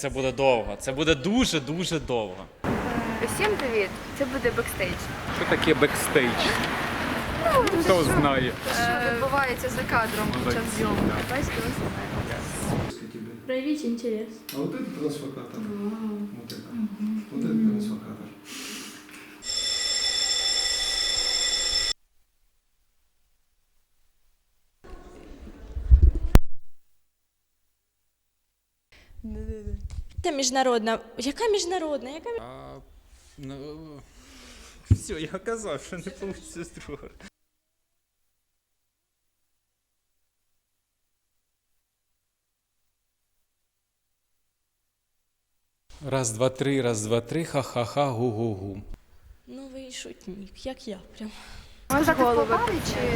це буде довго. Це буде дуже-дуже довго. Усім привіт! Це буде бекстейдж. Що таке бекстейдж? Хто знає? Що відбувається за кадром під час зйомки? Бачите, ось так. Проявить интерес. А вот это трансфокатор. Вот это. Вот это Це міжнародна. Яка міжнародна? Яка мі- А, ну, все, я казав, що не вийде з другого. Раз, два, три, раз, два, три, ха-ха-ха, гу-гу-гу. Новий шутник, як я прям.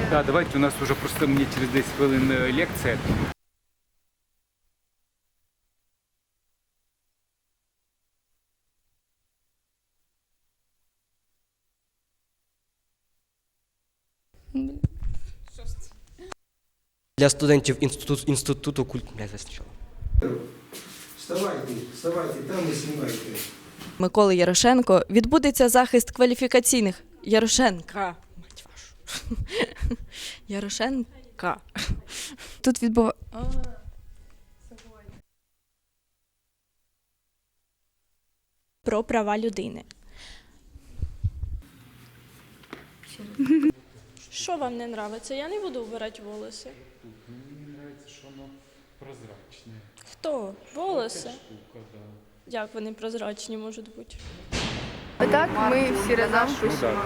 Да, давайте, у нас уже просто мені через 10 хвилин е, лекція. Для студентів інститут, інституту культ... Бля, я спочатку. Вставайте, вставайте там и снимайте. Миколи Ярошенко відбудеться захист кваліфікаційних Ярошенка. Мать вашу. Ярошенка. тут відбува... Про права людини. Що вам не подобається? Я не буду вбирати волоси. Мені подобається, що воно прозрачне. Хто? Волоси? Штука, да. Як вони прозрачні можуть бути? Отак ми всі разом Ну пишемо